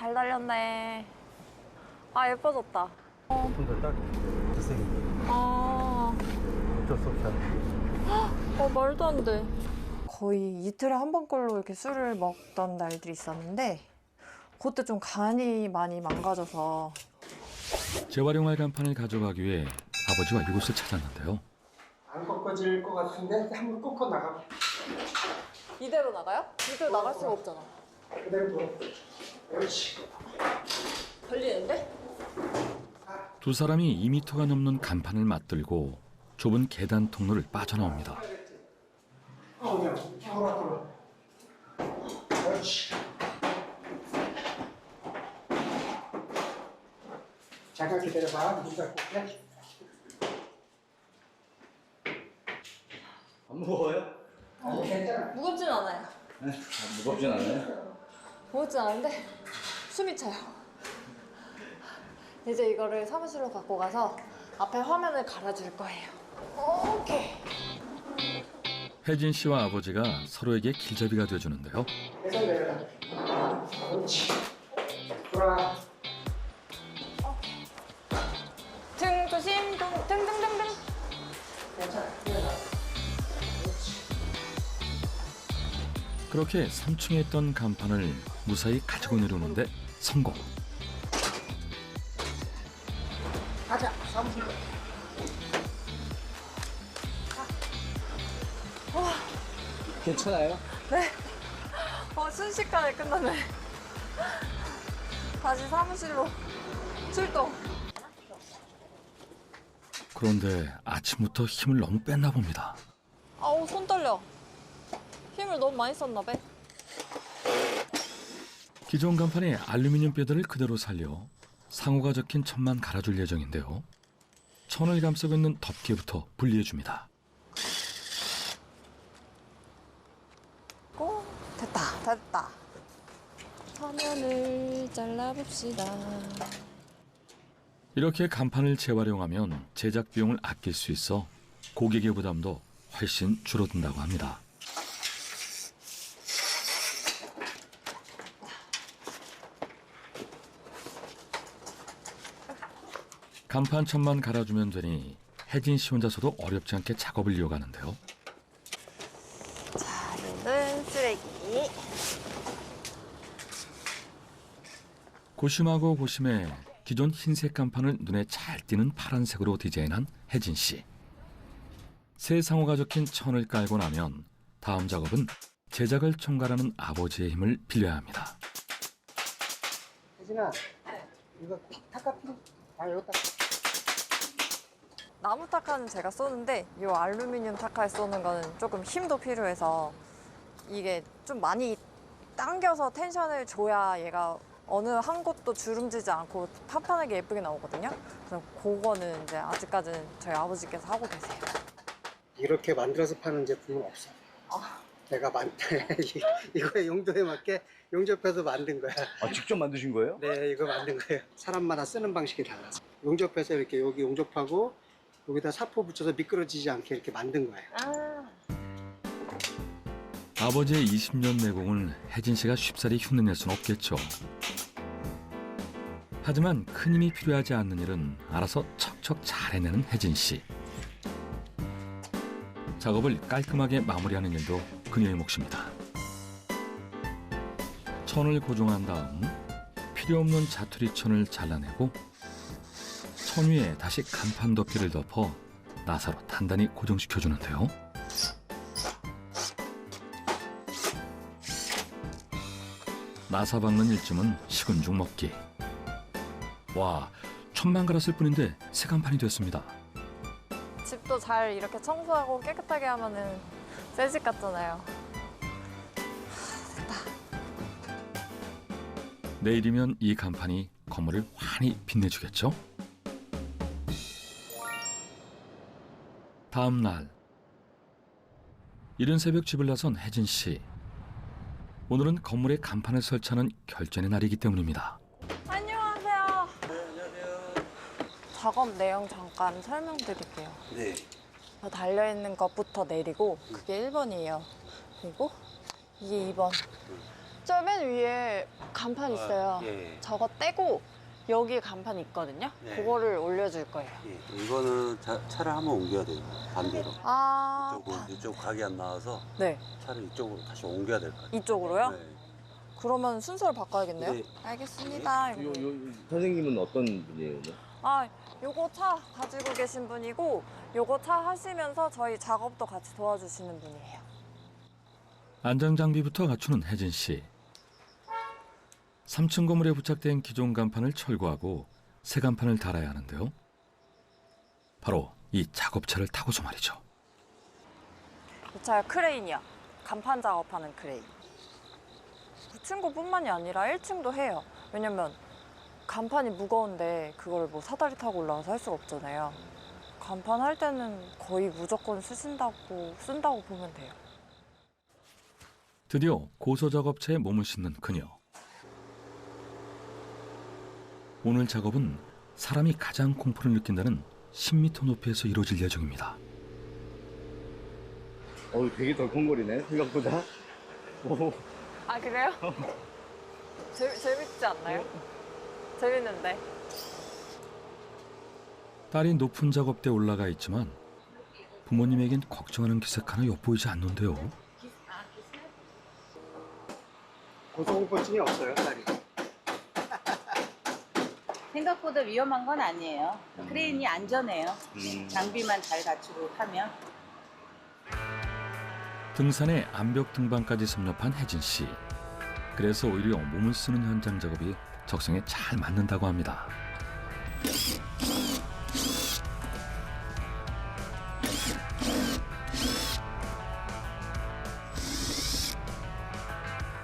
잘 달렸네. 아, 예뻐졌다. 좀더 딱 기생이 아, 어쩔 수 없이 어, 말도 안 돼. 거의 이틀에 한 번꼴로 이렇게 술을 먹던 날들이 있었는데 그때 좀 간이 많이 망가져서 재활용할 간판을 가져가기 위해 아버지와 이곳을 찾았는데요. 안 꺾어질 것 같은데 한번 꺾어 나가 이대로 나가요? 이대로 나갈 수가 없잖아. 그대로 돌아 그렇지 걸리는데? 두 사람이 2미터가 넘는 간판을 맞들고 좁은 계단 통로를 빠져나옵니다. 어 그냥 돌아 돌아 그렇지 잠깐 기다려봐 문 닫고 올게 안 무거워요? 어, 괜찮아 무겁진 않아요. 네, 무겁진 않아요. 무겁진 않은데 숨이 차요. 이제 이거를 사무실로 갖고 가서 앞에 화면을 갈아줄 거예요. 오케이. 혜진 씨와 아버지가 서로에게 길잡이가 되어주는데요. 내려가 그렇지 돌아 그렇게 3층에 있던 간판을 무사히 가지고 내려오는데 성공. 가자 사무실로 괜찮아요? 어, 순식간에 끝나네. 다시 사무실로 출동. 그런데 아침부터 힘을 너무 뺐나 봅니다. 아우, 손 떨려. 힘을 너무 많이 썼나 봐. 기존 간판에 알루미늄 뼈들을 그대로 살려 상호가 적힌 천만 갈아줄 예정인데요. 천을 감싸고 있는 덮개부터 분리해줍니다. 고 됐다, 다 됐다. 화면을 잘라봅시다. 이렇게 간판을 재활용하면 제작 비용을 아낄 수 있어 고객의 부담도 훨씬 줄어든다고 합니다. 간판 천만 갈아주면 되니 혜진 씨 혼자서도 어렵지 않게 작업을 이어가는데요. 자, 얘는 쓰레기. 고심하고 고심해 기존 흰색 간판을 눈에 잘 띄는 파란색으로 디자인한 혜진 씨. 새 상호가 적힌 천을 깔고 나면 다음 작업은 제작을 총괄하는 아버지의 힘을 빌려야 합니다. 혜진아 이거 탁카필 아 여기다 나무 타카는 제가 쏘는데 이 알루미늄 타카에 쏘는 거는 조금 힘도 필요해서 이게 좀 많이 당겨서 텐션을 줘야 얘가 어느 한 곳도 주름지지 않고 판판하게 예쁘게 나오거든요. 그래서 그거는 이제 아직까지는 저희 아버지께서 하고 계세요. 이렇게 만들어서 파는 제품은 없어 내가 만 이거의 용도에 맞게 용접해서 만든 거야 아, 직접 만드신 거예요? 네, 이거 만든 거예요. 사람마다 쓰는 방식이 달라서. 용접해서 이렇게 여기 용접하고 여기다 사포 붙여서 미끄러지지 않게 이렇게 만든 거예요. 아버지의 20년 내공을 혜진 씨가 쉽사리 흉내낼 수는 없겠죠. 하지만 큰 힘이 필요하지 않는 일은 알아서 척척 잘 해내는 혜진 씨. 작업을 깔끔하게 마무리하는 일도 그녀의 몫입니다. 천을 고정한 다음 필요 없는 자투리 천을 잘라내고 천 위에 다시 간판 덮개를 덮어 나사로 단단히 고정시켜 주는데요. 나사 박는 일쯤은 식은 죽 먹기. 와, 천만 갈았을 뿐인데 새 간판이 됐습니다. 집도 잘 이렇게 청소하고 깨끗하게 하면은 새집 같잖아요. 내일이면 이 간판이 건물을 환히 빛내주겠죠? 다음 날 이른 새벽 집을 나선 혜진 씨. 오늘은 건물에 간판을 설치하는 결전의 날이기 때문입니다. 안녕하세요. 작업 내용 잠깐 설명드릴게요. 네. 저 달려 있는 것부터 내리고 그게 1번이에요. 그리고 이게 2번. 저 맨 위에 간판 있어요. 예, 예. 저거 떼고 여기 간판 있거든요. 네. 그거를 올려줄 거예요. 예. 이거는 차, 차를 한번 옮겨야 돼요. 반대로. 아, 이쪽은 이쪽 각이 안 나와서 네. 차를 이쪽으로 다시 옮겨야 될 것 같아요. 이쪽으로요? 네. 그러면 순서를 바꿔야겠네요. 네. 알겠습니다. 요, 요, 선생님은 어떤 분이에요? 오늘? 아, 요거 차 가지고 계신 분이고 요거 차 하시면서 저희 작업도 같이 도와주시는 분이에요. 안전 장비부터 갖추는 혜진 씨. 3층 건물에 부착된 기존 간판을 철거하고 새 간판을 달아야 하는데요. 바로 이 작업차를 타고서 말이죠. 이 차가 크레인이야. 간판 작업하는 크레인. 9층고뿐만이 아니라 1층도 해요. 왜냐면 간판이 무거운데 그걸 뭐 사다리 타고 올라가서 할 수가 없잖아요. 간판 할 때는 거의 무조건 쓰신다고 쓴다고 보면 돼요. 드디어 고소 작업차에 몸을 싣는 그녀. 오늘 작업은 사람이 가장 공포를 느낀다는 10m 높이에서 이루어질 예정입니다. 어, 되게 덜컹거리네, 생각보다. 오, 아 그래요? 재, 재밌지 않나요? 재밌는데. 딸이 높은 작업대에 올라가 있지만 부모님에겐 걱정하는 기색 하나 엿보이지 않는데요. 고소공포증이 없어요, 딸이. 생각보다 위험한 건 아니에요. 크레인이 안전해요. 장비만 잘 갖추고 타면. 등산에 암벽 등반까지 섭렵한 혜진 씨. 그래서 오히려 몸을 쓰는 현장 작업이 적성에 잘 맞는다고 합니다.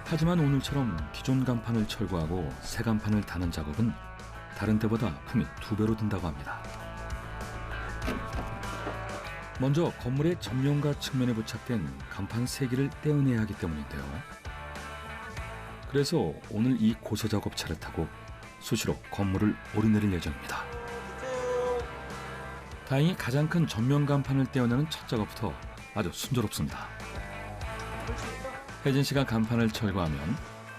하지만 오늘처럼 기존 간판을 철거하고 새 간판을 다는 작업은 다른 때보다 품이 두 배로 든다고 합니다. 먼저 건물의 전면과 측면에 부착된 간판 세 개를 떼어내야 하기 때문인데요. 그래서 오늘 이 고소 작업차를 타고 수시로 건물을 오르내릴 예정입니다. 다행히 가장 큰 전면 간판을 떼어내는 첫 작업부터 아주 순조롭습니다. 혜진 씨가 간판을 철거하면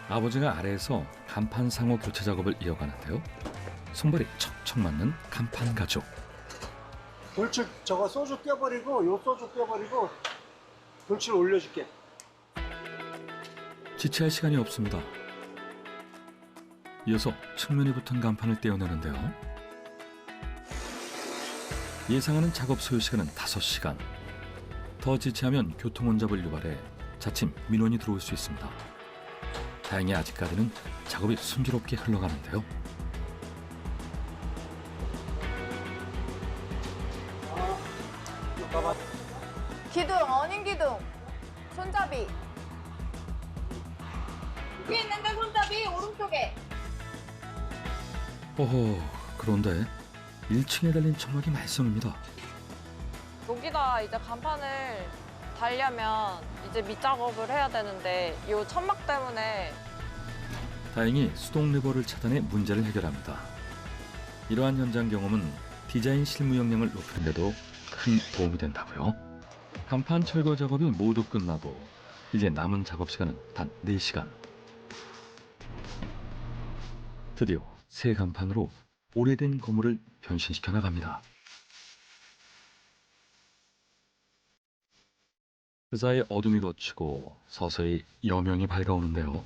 아버지가 아래에서 간판 상호 교체 작업을 이어가는데요. 손발이 척척 맞는 간판 가죽. 돌출 저거 소주 껴버리고 요 소주 껴버리고 돌출 올려줄게. 지체할 시간이 없습니다. 이어서 측면에 붙은 간판을 떼어내는데요. 예상하는 작업 소요 시간은 5시간. 더 지체하면 교통 혼잡을 유발해 자칫 민원이 들어올 수 있습니다. 다행히 아직까지는 작업이 순조롭게 흘러가는데요. 어허, 그런데 1층에 달린 청막이 말썽입니다. 여기다 이제 간판을 달려면 이제 밑작업을 해야 되는데 이 천막 때문에 다행히 수동 레버를 차단해 문제를 해결합니다. 이러한 현장 경험은 디자인 실무 역량을 높이는 데도 큰 도움이 된다고요. 간판 철거 작업이 모두 끝나고 이제 남은 작업 시간은 단 4시간. 드디어 새 간판으로 오래된 건물을 변신시켜 나갑니다. 그 사이 어둠이 걷히고 서서히 여명이 밝아오는데요.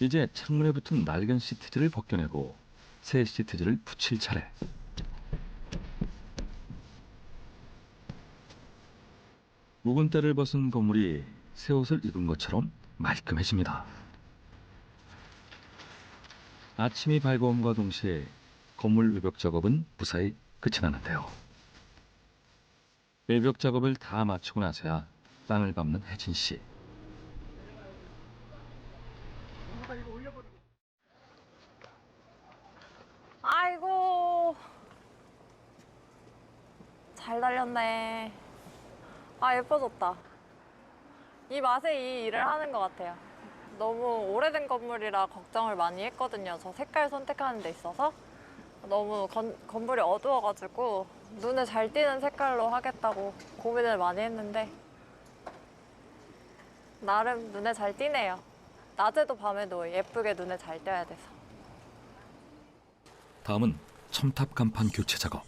이제 창문에 붙은 낡은 시트지를 벗겨내고 새 시트지를 붙일 차례. 묵은 때를 벗은 건물이 새 옷을 입은 것처럼 말끔해집니다. 아침이 밝아옴과 동시에 건물 외벽 작업은 무사히 끝이 나는데요. 외벽 작업을 다 마치고 나서야 땅을 밟는 혜진 씨. 아이고 잘 달렸네. 아 예뻐졌다. 이 맛에 이 일을 하는 것 같아요. 너무 오래된 건물이라 걱정을 많이 했거든요. 저 색깔 선택하는 데 있어서 너무 건, 건물이 어두워가지고 눈에 잘 띄는 색깔로 하겠다고 고민을 많이 했는데 나름 눈에 잘 띄네요. 낮에도 밤에도 예쁘게 눈에 잘 띄어야 돼서. 다음은 첨탑 간판 교체 작업.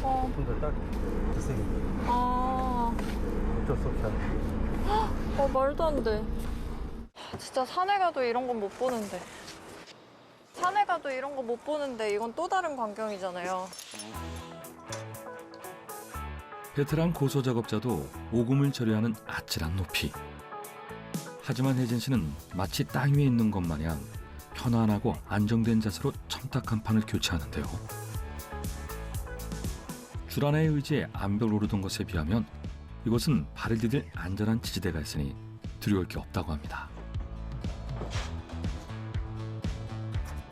어, 좀더 딱, 주색이. 아, 어쩔 수 없이 하는 어 말도 안 돼. 하, 진짜 산에 가도 이런 건 못 보는데. 산에 가도 이런 거 못 보는데 이건 또 다른 광경이잖아요. 베테랑 고소 작업자도 오금을 처리하는 아찔한 높이. 하지만 혜진 씨는 마치 땅 위에 있는 것 마냥 편안하고 안정된 자세로 첨탑 간판을 교체하는데요. 주란의 의지에 암벽을 오르던 것에 비하면 이곳은 발을 디딜 안전한 지지대가 있으니 두려울 게 없다고 합니다.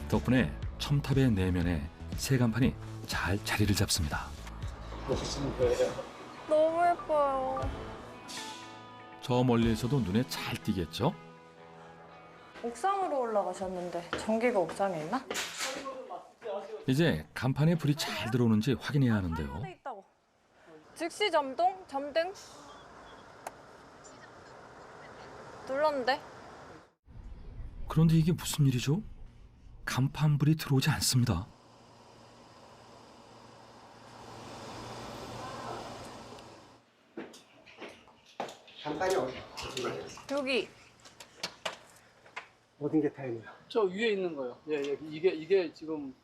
덕분에 첨탑의 내면에 새 간판이 잘 자리를 잡습니다. 너무 예뻐요. 저 멀리에서도 눈에 잘 띄겠죠? 옥상으로 올라가셨는데 전기가 옥상에 있나? 이제 간판에 불이 잘 들어오는지 확인해야 돼 하는데요. 즉시 점동, 점등. 눌렀는데? 그런데 이게 무슨 일이죠? 간판불이 들어오지 않습니다. 간판이 어디? 여기. 모든 게 타이머야. 저 위에 있는 거요. 예, 예. 이게 이게 지금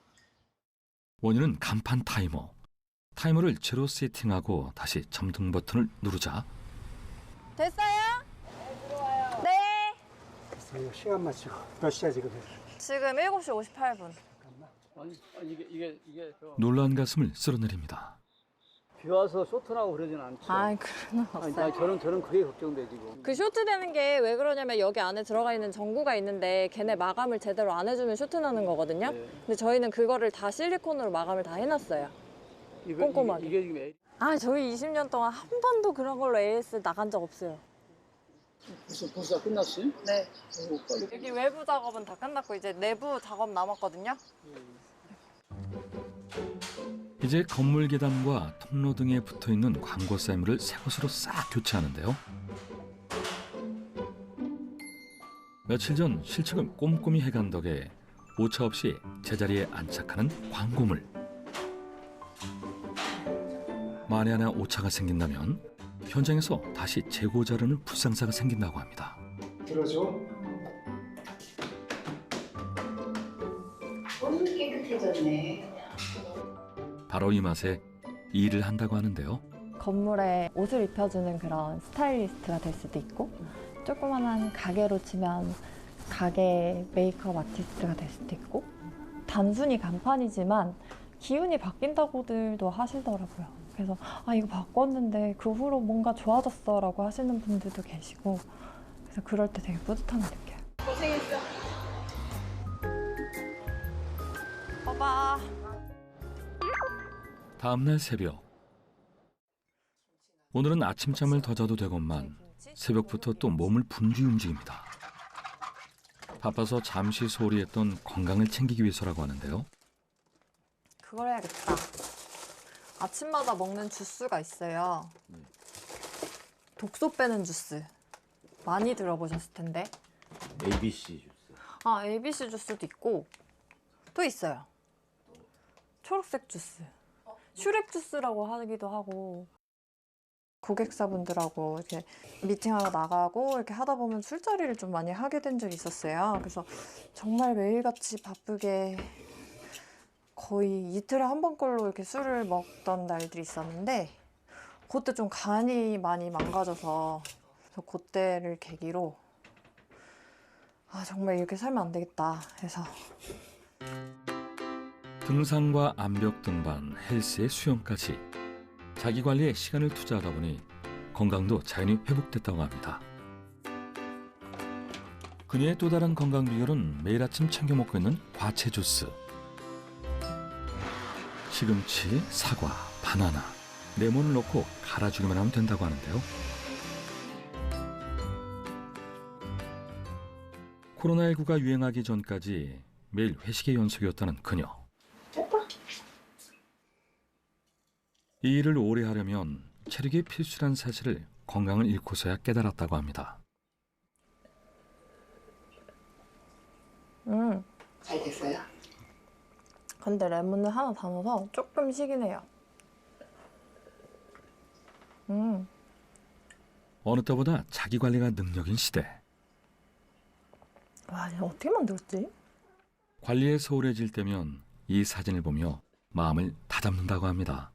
원인은 간판 타이머. 타이머를 제로 세팅하고 다시 점등 버튼을 누르자 됐어요? 네. 그래서 시간 맞추고. 몇 시야 지금? 지금 7시 58분. 잠깐만. 아니, 아니 이게 이게 이게 저 놀란 가슴을 쓸어내립니다. 비 와서 쇼트 나고 그러진 않죠. 아이, 그런 건 아니, 없어요. 아니, 저는 저는 그게 걱정돼 지금. 그 쇼트 되는 게 왜 그러냐면 여기 안에 들어가 있는 전구가 있는데 걔네 마감을 제대로 안 해주면 쇼트 나는 거거든요. 예. 근데 저희는 그거를 다 실리콘으로 마감을 다 해놨어요. 이거, 꼼꼼하게. 이게, 이게 지금 애- 아 저희 20년 동안 한 번도 그런 걸로 AS 나간 적 없어요. 벌써 벌써 다 끝났어요? 네. 오, 빨리. 여기 외부 작업은 다 끝났고 이제 내부 작업 남았거든요. 이제 건물 계단과 통로 등에 붙어 있는 광고 사인물을 새 것으로 싹 교체하는데요. 며칠 전 실측을 꼼꼼히 해간 덕에 오차 없이 제자리에 안착하는 광고물. 만에 하나 오차가 생긴다면 현장에서 다시 재고 자르는 불상사가 생긴다고 합니다. 들어줘. 너무 깨끗해졌네. 바로 이 맛에 일을 한다고 하는데요. 건물에 옷을 입혀주는 그런 스타일리스트가 될 수도 있고 조그만한 가게로 치면 가게 메이크업 아티스트가 될 수도 있고 단순히 간판이지만 기운이 바뀐다고들도 하시더라고요. 그래서 아 이거 바꿨는데 그 후로 뭔가 좋아졌어 라고 하시는 분들도 계시고 그래서 그럴 때 되게 뿌듯함을 느껴요. 고생했어. 봐봐. 다음날 새벽. 오늘은 아침잠을 더 자도 되건만 새벽부터 또 몸을 분주히 움직입니다. 바빠서 잠시 소홀히 했던 건강을 챙기기 위해서라고 하는데요. 그걸 해야겠다. 아침마다 먹는 주스가 있어요. 독소 빼는 주스. 많이 들어보셨을 텐데. ABC 주스. 아, ABC 주스도 있고 또 있어요. 초록색 주스. 슈렉 주스라고 하기도 하고 고객사분들하고 이렇게 미팅하러 나가고 이렇게 하다 보면 술자리를 좀 많이 하게 된 적이 있었어요. 그래서 정말 매일같이 바쁘게 거의 이틀에 한 번꼴로 이렇게 술을 먹던 날들이 있었는데 그때 좀 간이 많이 망가져서 그래서 그때를 계기로 아 정말 이렇게 살면 안 되겠다 해서 등산과 암벽 등반, 헬스에 수영까지 자기 관리에 시간을 투자하다 보니 건강도 자연히 회복됐다고 합니다. 그녀의 또 다른 건강 비결은 매일 아침 챙겨 먹고 있는 과채 주스. 시금치, 사과, 바나나, 레몬을 넣고 갈아주기만 하면 된다고 하는데요. 코로나19가 유행하기 전까지 매일 회식의 연속이었다는 그녀. 이 일을 오래 하려면 체력이 필수란 사실을 건강을 잃고서야 깨달았다고 합니다. 응. 잘 됐어요? 근데 레몬을 하나 더 넣어서 조금 해요. 음, 어느 때보다 자기 관리가 능력인 시대. 와, 이거 어떻게 만들었지? 관리에 소홀해질 때면 이 사진을 보며 마음을 다잡는다고 합니다.